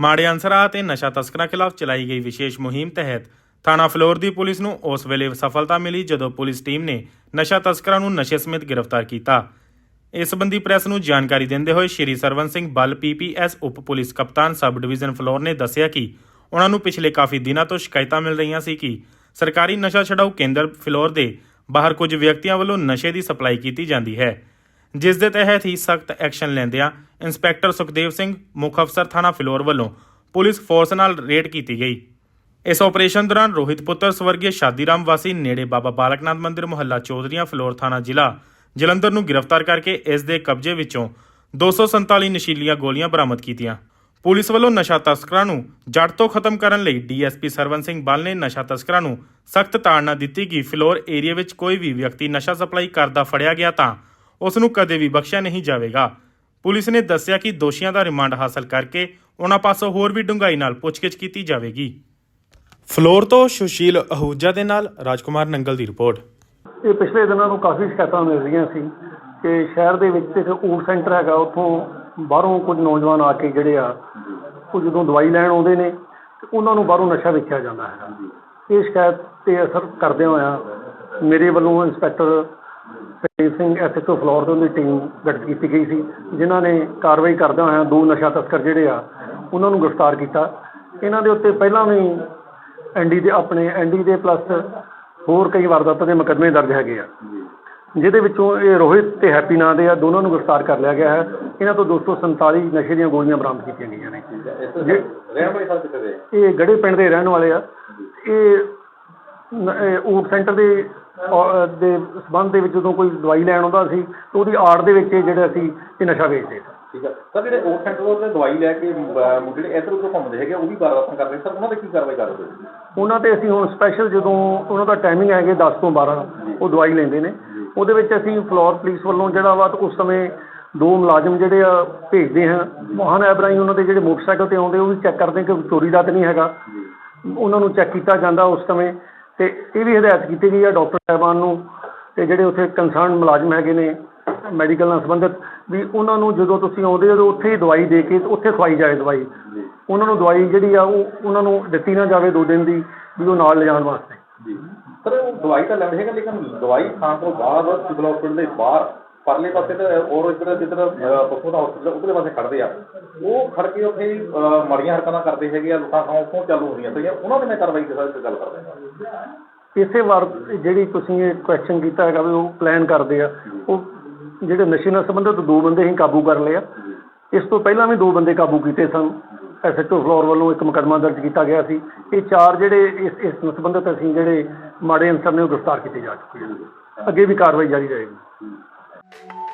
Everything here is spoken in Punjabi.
ਮਾੜੇ ਅਨਸਰਾਂ ਅਤੇ ਨਸ਼ਾ ਤਸਕਰਾਂ ਖਿਲਾਫ ਚਲਾਈ ਗਈ ਵਿਸ਼ੇਸ਼ ਮੁਹਿੰਮ ਤਹਿਤ ਥਾਣਾ ਫਲੋਰ ਦੀ ਪੁਲਿਸ ਨੂੰ ਉਸ ਵੇਲੇ ਸਫਲਤਾ ਮਿਲੀ ਜਦੋਂ ਪੁਲਿਸ ਟੀਮ ਨੇ ਨਸ਼ਾ ਤਸਕਰਾਂ ਨੂੰ ਨਸ਼ੇ ਸਮੇਤ ਗ੍ਰਿਫਤਾਰ ਕੀਤਾ। ਇਸ ਸੰਬੰਧੀ ਪ੍ਰੈਸ ਨੂੰ ਜਾਣਕਾਰੀ ਦਿੰਦੇ ਹੋਏ ਸ਼੍ਰੀ ਸਰਵਨ ਸਿੰਘ ਬੱਲ ਪੀਪੀਐਸ ਉਪ ਪੁਲਿਸ ਕਪਤਾਨ ਸਬ ਡਿਵੀਜ਼ਨ ਫਲੋਰ ਨੇ ਦੱਸਿਆ ਕਿ ਉਹਨਾਂ ਨੂੰ ਪਿਛਲੇ ਕਾਫੀ ਦਿਨਾਂ ਤੋਂ ਸ਼ਿਕਾਇਤਾਂ ਮਿਲ ਰਹੀਆਂ ਸੀ ਕਿ ਸਰਕਾਰੀ ਨਸ਼ਾ ਛਡਾਊ ਕੇਂਦਰ ਫਲੋਰ ਦੇ ਬਾਹਰ ਕੁਝ ਵਿਅਕਤੀਆਂ ਵੱਲੋਂ ਨਸ਼ੇ ਦੀ ਸਪਲਾਈ ਕੀਤੀ ਜਾਂਦੀ ਹੈ। ਜਿਸ ਦੇ ਤਹਿਤ ਹੀ ਸਖਤ ਐਕਸ਼ਨ ਲੈਂਦਿਆਂ ਇੰਸਪੈਕਟਰ ਸੁਖਦੇਵ ਸਿੰਘ, ਮੁੱਖ ਅਫਸਰ ਥਾਣਾ ਫਿਲੌਰ ਵੱਲੋਂ ਪੁਲਿਸ ਫੋਰਸ ਨਾਲ ਰੇਡ ਕੀਤੀ ਗਈ। ਇਸ ਆਪਰੇਸ਼ਨ ਦੌਰਾਨ ਰੋਹਿਤ ਪੁੱਤਰ ਸਵਰਗੀ ਸ਼ਾਦੀਰਾਮ ਵਾਸੀ, ਨੇੜੇ ਬਾਬਾ ਬਾਲਕਨਾਥ ਮੰਦਿਰ, ਮੁਹੱਲਾ ਚੌਧਰੀਆਂ, ਫਲੋਰ ਥਾਣਾ ਜ਼ਿਲ੍ਹਾ ਜਲੰਧਰ ਨੂੰ ਗ੍ਰਿਫਤਾਰ ਕਰਕੇ ਇਸ ਦੇ ਕਬਜ਼ੇ ਵਿੱਚੋਂ 247 ਨਸ਼ੀਲੀਆਂ ਗੋਲੀਆਂ ਬਰਾਮਦ ਕੀਤੀਆਂ। ਪੁਲਿਸ ਵੱਲੋਂ ਨਸ਼ਾ ਤਸਕਰਾਂ ਨੂੰ ਜੜ ਤੋਂ ਖਤਮ ਕਰਨ ਲਈ ਡੀਐਸਪੀ ਸਰਵਨ ਸਿੰਘ ਬਲ ਨੇ ਨਸ਼ਾ ਤਸਕਰਾਂ ਨੂੰ ਸਖਤ ਤਾੜਨਾ ਦਿੱਤੀ ਕਿ ਫਲੋਰ ਏਰੀਆ ਵਿੱਚ ਕੋਈ ਵੀ ਵਿਅਕਤੀ ਨਸ਼ਾ ਸਪਲਾਈ ਕਰਦਾ ਫੜਿਆ ਗਿਆ ਤਾਂ ਉਸ ਨੂੰ ਕਦੇ ਵੀ ਬਖਸ਼ਿਆ ਨਹੀਂ ਜਾਵੇਗਾ। ਪੁਲਿਸ ਨੇ ਦੱਸਿਆ ਕਿ ਦੋਸ਼ੀਆਂ ਦਾ ਰਿਮਾਂਡ ਹਾਸਲ ਕਰਕੇ ਉਹਨਾਂ ਪਾਸੋਂ ਹੋਰ ਵੀ ਡੂੰਘਾਈ ਨਾਲ ਪੁੱਛਗਿੱਛ ਕੀਤੀ ਜਾਵੇਗੀ। ਫਲੋਰ ਤੋਂ ਸੁਸ਼ੀਲ ਅਹੂਜਾ ਦੇ ਨਾਲ ਰਾਜਕੁਮਾਰ ਨੰਗਲ ਦੀ ਰਿਪੋਰਟ। ਇਹ ਪਿਛਲੇ ਦਿਨਾਂ ਨੂੰ ਕਾਫੀ ਸ਼ਿਕਾਇਤਾਂ ਮਿਲ ਰਹੀਆਂ ਸੀ ਕਿ ਸ਼ਹਿਰ ਦੇ ਵਿੱਚ ਇੱਕ ਊਟ ਸੈਂਟਰ ਹੈਗਾ, ਉੱਥੋਂ ਬਾਹਰੋਂ ਕੁਝ ਨੌਜਵਾਨ ਆ ਕੇ ਜਿਹੜੇ ਆ ਉਹ ਜਦੋਂ ਦਵਾਈ ਲੈਣ ਆਉਂਦੇ ਨੇ, ਤੇ ਉਹਨਾਂ ਨੂੰ ਬਾਹਰੋਂ ਨਸ਼ਾ ਵੇਚਿਆ ਜਾਂਦਾ ਹੈਗਾ ਇਹ ਸ਼ਿਕਾਇਤ ਤੇ ਅਸਰ ਕਰਦੇ ਹੋਇਆ ਮੇਰੇ ਵੱਲੋਂ ਇੰਸਪੈਕਟਰ ਸੇਵ ਸਿੰਘ ਐਸਐਚਓ ਫਲੋਰ ਤੋਂ ਦੀ ਟੀਮ ਗਠਿਤ ਕੀਤੀ ਗਈ ਸੀ ਜਿਨ੍ਹਾਂ ਨੇ ਕਾਰਵਾਈ ਕਰਦਿਆਂ ਹੋਇਆਂ ਦੋ ਨਸ਼ਾ ਤਸਕਰ ਜਿਹੜੇ ਆ ਉਹਨਾਂ ਨੂੰ ਗ੍ਰਿਫਤਾਰ ਕੀਤਾ। ਇਹਨਾਂ ਦੇ ਉੱਤੇ ਪਹਿਲਾਂ ਵੀ ਐਨਡੀ ਦੇ ਆਪਣੇ ਐਨਡੀ ਦੇ ਪਲੱਸ ਹੋਰ ਕਈ ਵਾਰਦਾਤਾਂ ਦੇ ਮੁਕੱਦਮੇ ਦਰਜ ਹੈਗੇ ਆ। ਜਿਹਦੇ ਵਿੱਚੋਂ ਇਹ ਰੋਹਿਤ ਤੇ ਹੈਪੀ ਨਾਂ ਦੇ ਆ ਦੋਨਾਂ ਨੂੰ ਗ੍ਰਿਫਤਾਰ ਕਰ ਲਿਆ ਗਿਆ ਹੈ। ਇਹਨਾਂ ਤੋਂ 247 ਨਸ਼ੇ ਦੀਆਂ ਗੋਲੀਆਂ ਬਰਾਮਦ ਕੀਤੀਆਂ ਗਈਆਂ ਨੇ। ਇਹ ਗੜੇ ਪਿੰਡ ਦੇ ਰਹਿਣ ਵਾਲੇ ਆ। ਇਹ ਊਟ ਸੈਂਟਰ ਦੇ ਦੇ ਸਬੰਧ ਦੇ ਵਿੱਚ ਜਦੋਂ ਕੋਈ ਦਵਾਈ ਲੈਣ ਆਉਂਦਾ ਸੀ ਤਾਂ ਉਹਦੀ ਆੜ ਦੇ ਵਿੱਚ ਇਹ ਜਿਹੜਾ ਸੀ ਇਹ ਨਸ਼ਾ ਵੇਚਦੇ ਸੀ। ਠੀਕ ਹੈ ਸਰ ਜਿਹੜੇ ਓਟ ਸੈਂਟਰ ਤੋਂ ਦਵਾਈ ਲੈ ਕੇ ਅਹ, ਮੁੰਡੇ ਜਿਹੜੇ ਇੱਧਰ ਉੱਧਰ ਘੁੰਮਦੇ ਹੈਗੇ ਉਹ ਵੀ ਵਾਰਦਾਤਾਂ ਕਰ ਰਹੇ ਸਰ ਉਹਨਾਂ ਤੇ ਕੀ ਕਾਰਵਾਈ ਕਰ ਰਹੇ ਹੋ ਉਹਨਾਂ ਤੇ ਅਸੀਂ ਹੁਣ ਸਪੈਸ਼ਲ ਜਦੋਂ ਉਹਨਾਂ ਦਾ ਟਾਈਮਿੰਗ ਹੈਗੇ 10 ਤੋਂ 12 ਉਹ ਦਵਾਈ ਲੈਂਦੇ ਨੇ। ਉਹਦੇ ਵਿੱਚ ਅਸੀਂ ਫਲੋਰ ਪੁਲਿਸ ਵੱਲੋਂ ਜਿਹੜਾ ਵਾ ਉਸ ਸਮੇਂ ਦੋ ਮੁਲਾਜ਼ਮ ਜਿਹੜੇ ਆ ਭੇਜਦੇ ਹਾਂ। ਵਾਹਨ ਐਪ ਰਾਹੀਂ ਉਹਨਾਂ ਦੇ ਜਿਹੜੇ ਮੋਟਰਸਾਈਕਲ ਤੇ ਆਉਂਦੇ ਉਹ ਵੀ ਚੈੱਕ ਕਰਦੇ ਕਿ ਚੋਰੀ ਦਾ ਤਾਂ ਨਹੀਂ ਹੈਗਾ। ਉਹਨਾਂ ਨੂੰ ਚੈੱਕ ਕੀਤਾ ਜਾਂਦਾ ਉਸ ਸਮੇਂ। ਤੇ ਇਹ ਵੀ ਹਦਾਇਤ ਕੀਤੀ ਗਈ ਆ ਡਾਕਟਰ ਸਾਹਿਬਾਨ ਨੂੰ ਤੇ ਜਿਹੜੇ ਉੱਥੇ ਕੰਸਰਨ ਮੁਲਾਜ਼ਮ ਹੈਗੇ ਨੇ ਮੈਡੀਕਲ ਨਾਲ ਸੰਬੰਧਿਤ ਵੀ ਉਹਨਾਂ ਨੂੰ ਜਦੋਂ ਤੁਸੀਂ ਆਉਂਦੇ ਹੋ ਤਾਂ ਉੱਥੇ ਹੀ ਦਵਾਈ ਦੇ ਕੇ ਉੱਥੇ ਖਵਾਈ ਜਾਏ ਦਵਾਈ। ਉਹਨਾਂ ਨੂੰ ਦਵਾਈ ਜਿਹੜੀ ਆ ਉਹ ਉਹਨਾਂ ਨੂੰ ਦਿੱਤੀ ਨਾ ਜਾਵੇ ਦੋ ਦਿਨ ਦੀ ਵੀ ਉਹ ਨਾਲ ਲਿਜਾਣ ਵਾਸਤੇ। ਜੀ। ਸਰ ਉਹ ਦਵਾਈ ਤਾਂ ਲੈਂਦੇ ਹੈਗੇ ਲੇਕਿਨ ਦਵਾਈ ਖਾਣ ਤੋਂ ਬਾਅਦ ਸਿਵਲ ਹਸਪੀਟਲ ਦੇ ਬਾਹਰ ਪਰਲੇ ਪਾਸੇ ਤੇ ਔਰ ਇੱਧਰ ਜਿੱਧਰ ਪਸ਼ੂ ਦਾ ਹਸਪੀਟਲ ਉਧਰਲੇ ਪਾਸੇ ਖੜਦੇ ਆ। ਉਹ ਖੜ ਕੇ ਉੱਥੇ ਮਾੜੀਆਂ ਹਰਕਤਾਂ ਕਰਦੇ ਹੈਗੇ ਆ, ਲੁੱਟਾਂ ਖਾਂ ਉੱਥੋਂ ਚਾਲੂ ਹੁੰਦੀਆਂ ਪਈਆਂ। ਉਹਨਾਂ ਦੇ ਮੈਂ ਕਾਰਵਾਈ ਦੀ ਸਰ ਗੱਲ ਕਰਦੇ ਇਸੇ ਵਾਰ ਜਿਹੜੀ ਤੁਸੀਂ ਇਹ ਕੁਐਸਚਨ ਕੀਤਾ ਹੈਗਾ ਵੀ ਉਹ ਪਲਾਨ ਕਰਦੇ ਆ, ਉਹ ਜਿਹੜੇ ਨਸ਼ੇ ਨਾਲ ਸੰਬੰਧਿਤ ਦੋ ਬੰਦੇ ਹੀ ਕਾਬੂ ਕਰ ਲਏ ਆ। ਇਸ ਤੋਂ ਪਹਿਲਾਂ ਵੀ ਦੋ ਬੰਦੇ ਕਾਬੂ ਕੀਤੇ ਸਨ। ਐਸਐਚਓ ਫਲੋਰ ਵੱਲੋਂ ਇੱਕ ਮੁਕੱਦਮਾ ਦਰਜ ਕੀਤਾ ਗਿਆ ਸੀ। ਇਹ ਚਾਰ ਜਿਹੜੇ ਇਸ ਇਸ ਸੰਬੰਧਿਤ ਅਸੀਂ ਜਿਹੜੇ ਮਾੜੇ ਅਨਸਰ ਨੇ ਉਹ ਗ੍ਰਿਫਤਾਰ ਕੀਤੇ ਜਾ ਚੁੱਕੇ ਹਨ ਅੱਗੇ ਵੀ ਕਾਰਵਾਈ ਜਾਰੀ ਰਹੇਗੀ। Thank you.